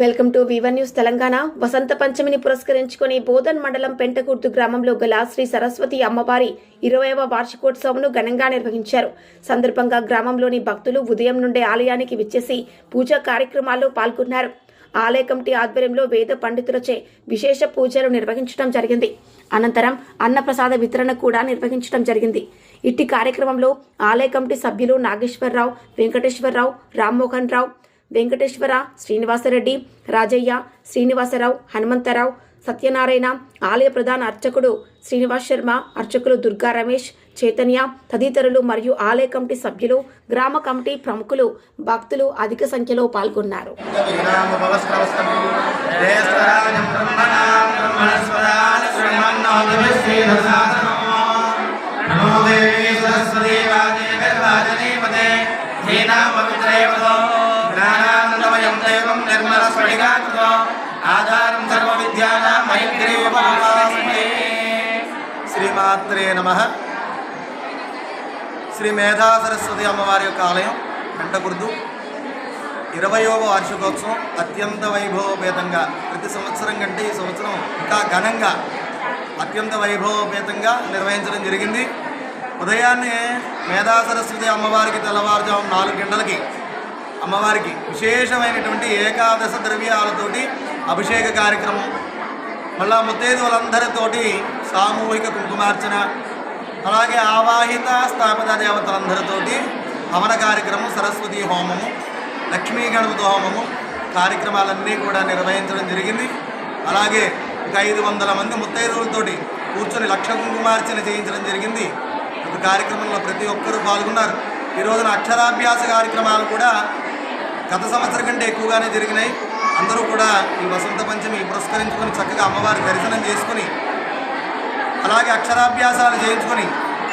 Welcome to Vivan news Telangana. వసంత పంచమిని పురస్కరించుకుని బోధన్ మండలం పెంటకుర్తు గ్రామంలో గల శ్రీ సరస్వతి అమ్మవారి ఇరవైవ వార్షికోత్సవంను ఘనంగా నిర్వహించారు. సందర్భంగా గ్రామంలోని భక్తులు ఉదయం నుండే ఆలయానికి విచ్చేసి పూజా కార్యక్రమాల్లో పాల్గొన్నారు. ఆలయ కమిటీ ఆధ్వర్యంలో వేద పండితులచే విశేష పూజలు నిర్వహించడం జరిగింది. అనంతరం అన్నప్రసాద వితరణ కూడా నిర్వహించడం జరిగింది. ఇట్టి కార్యక్రమంలో ఆలయ కమిటీ సభ్యులు నాగేశ్వరరావు వెంకటేశ్వరరావు రామ్మోహన్ రావు వెంకటేశ్వర శ్రీనివాసరెడ్డి రాజయ్య శ్రీనివాసరావు హనుమంతరావు సత్యనారాయణ ఆలయ ప్రధాన అర్చకుడు శ్రీనివాస్ శర్మ అర్చకులు దుర్గా రమేష్ చైతన్య తదితరులు మరియు ఆలయ కమిటీ సభ్యులు గ్రామ కమిటీ ప్రముఖులు భక్తులు అధిక సంఖ్యలో పాల్గొన్నారు. నిర్మలస్ఫటికాకృతో ఆధారం సర్వవిద్యానాం మైగ్రీవమాస్మే శ్రీమాత్రే నమః. శ్రీ మేధా సరస్వతి అమ్మవారి యొక్క ఆలయం కంటకుర్దు ఇరవయవ వార్షికోత్సవం అత్యంత వైభవోపేతంగా. ప్రతి సంవత్సరం కంటే ఈ సంవత్సరం ఇంకా ఘనంగా అత్యంత వైభవోపేతంగా నిర్వహించడం జరిగింది. ఉదయాన్నే మేధా సరస్వతి అమ్మవారికి తెల్లవారుజాము నాలుగు గంటలకి అమ్మవారికి విశేషమైనటువంటి ఏకాదశ ద్రవ్యాలతోటి అభిషేక కార్యక్రమం మళ్ళా ముత్తైదువులందరితోటి సామూహిక కుంకుమార్చన అలాగే ఆవాహిత స్థాపిత దేవతలందరితోటి హవన కార్యక్రమం సరస్వతి హోమము లక్ష్మీ గణపతి హోమము కార్యక్రమాలన్నీ కూడా నిర్వహించడం జరిగింది. అలాగే ఒక ఐదు వందల మంది ముత్తైదువులతోటి కూర్చొని లక్ష కుంకుమార్చన చేయించడం జరిగింది. ఒక కార్యక్రమంలో ప్రతి ఒక్కరూ పాల్గొన్నారు. ఈ రోజున అక్షరాభ్యాస కార్యక్రమాలు కూడా గత సంవత్సరం కంటే ఎక్కువగానే జరిగినాయి. అందరూ కూడా ఈ వసంత పంచమి పురస్కరించుకొని చక్కగా అమ్మవారి దర్శనం చేసుకుని అలాగే అక్షరాభ్యాసాలు చేయించుకొని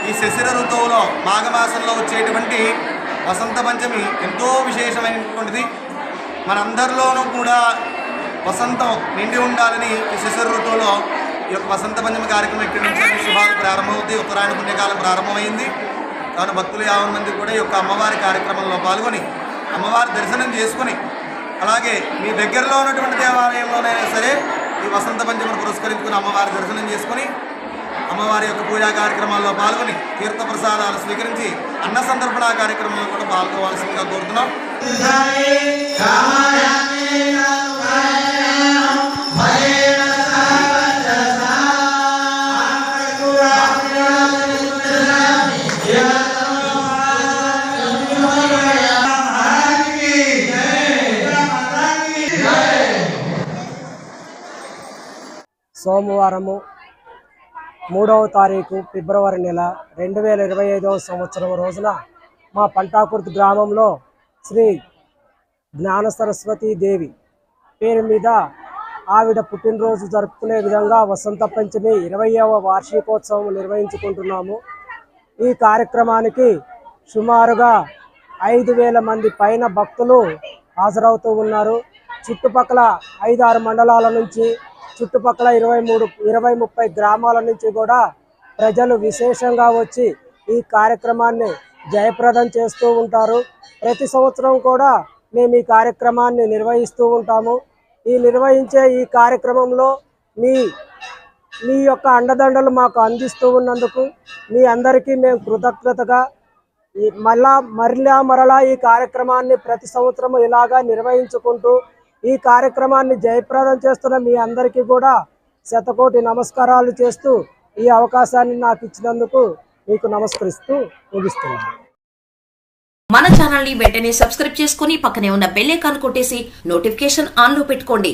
ఈ శశిర ఋతువులో మాఘమాసంలో వచ్చేటువంటి వసంత పంచమి ఎంతో విశేషమైనటువంటిది. మనందరిలోనూ కూడా వసంతం నిండి ఉండాలని ఈ శశిర ఋతువులో ఈ యొక్క వసంత పంచమి కార్యక్రమం ఇక్కడి నుంచి శుభాలు ప్రారంభమవుతాయి. ఉత్తరాయణ పుణ్యకాలం ప్రారంభమైంది. కావున భక్తులు యాభై మంది కూడా ఈ యొక్క అమ్మవారి కార్యక్రమంలో పాల్గొని అమ్మవారి దర్శనం చేసుకొని అలాగే మీ దగ్గరలో ఉన్నటువంటి దేవాలయంలోనైనా సరే ఈ వసంత పంచమిని పురస్కరించుకుని అమ్మవారి దర్శనం చేసుకొని అమ్మవారి యొక్క పూజా కార్యక్రమాల్లో పాల్గొని తీర్థ ప్రసాదాలు స్వీకరించి అన్న సందర్భణ కార్యక్రమంలో కూడా పాల్గొవాల్సిందిగా కోరుతున్నాం. సోమవారము మూడవ తారీఖు ఫిబ్రవరి నెల రెండు వేల ఇరవై ఐదవ సంవత్సరం రోజున మా పంటాకుర్తి గ్రామంలో శ్రీ జ్ఞాన సరస్వతీ దేవి పేరు మీద ఆవిడ పుట్టినరోజు జరుపుకునే విధంగా వసంత పంచమి ఇరవయవ వార్షికోత్సవం నిర్వహించుకుంటున్నాము. ఈ కార్యక్రమానికి సుమారుగా ఐదు వేల మంది పైన భక్తులు హాజరవుతూ ఉన్నారు. చుట్టుపక్కల ఐదారు మండలాల నుంచి చుట్టుపక్కల ఇరవై మూడు ఇరవై ముప్పై గ్రామాల నుంచి కూడా ప్రజలు విశేషంగా వచ్చి ఈ కార్యక్రమాన్ని జయప్రదం చేస్తూ ఉంటారు. ప్రతి సంవత్సరం కూడా మేము ఈ కార్యక్రమాన్ని నిర్వహిస్తూ ఉంటాము. ఈ నిర్వహించే ఈ కార్యక్రమంలో మీ మీ యొక్క అండదండలు మాకు అందిస్తూ ఉన్నందుకు మీ అందరికీ మేము కృతజ్ఞతగా ఈ మళ్ళా మరలా మరలా ఈ కార్యక్రమాన్ని ప్రతి సంవత్సరం ఇలాగా నిర్వహించుకుంటూ ఈ కార్యక్రమాన్ని జయప్రదం చేస్తున్న మీ అందరికీ కూడా శతకోటి నమస్కారాలు చేస్తూ ఈ అవకాశాన్ని నాకు ఇచ్చినందుకు మీకు నమస్కరిస్తూ ముగిస్తున్నాను. మన ఛానల్ని వెంటనే సబ్స్క్రైబ్ చేసుకుని పక్కనే ఉన్న బెల్ ఐకాన్ కొట్టేసి నోటిఫికేషన్ ఆన్లో పెట్టుకోండి.